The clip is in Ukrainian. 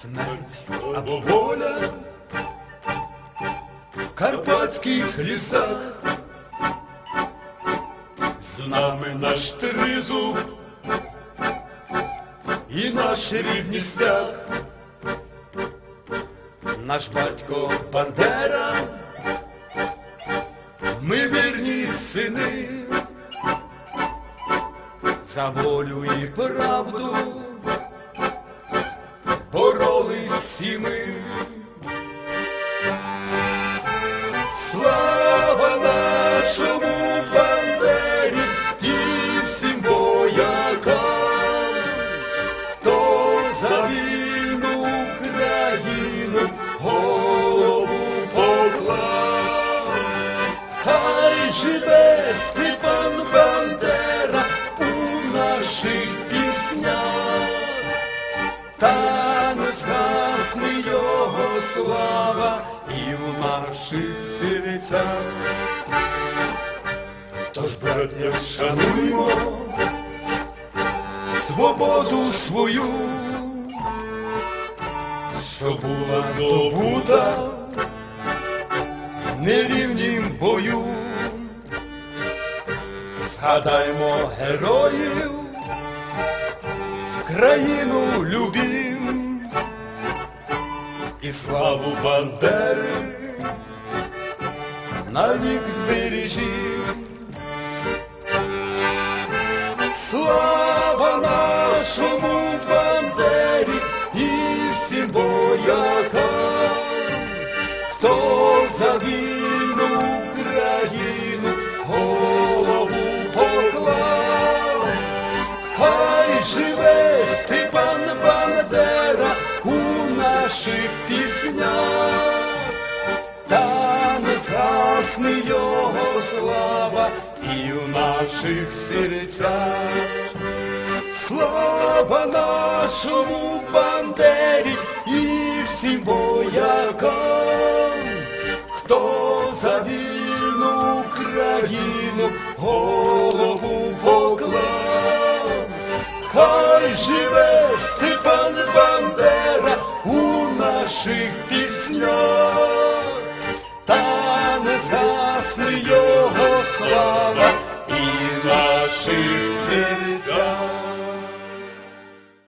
смерть або воля в карпатських лісах. З нами наш тризуб і наш рідний стяг, наш батько Бандера, ми вірні сини, за волю і правду за вільну країну голову поклав. Хай живе Степан Бандера у наших піснях, та не згасне його слава і в наших серцях. Тож, браття, шануймо свободу свою, що була здобута в нерівнім бою. Згадаймо героїв, в країну любім і славу Бандери навік збережім. Слава Хай живе Степан Бандера у наших піснях, та не згасне його слава і в наших серцях. Слава нашому бандері і всім воякам, живе Степан Бандера у наших піснях, та не згасне його слава і наших.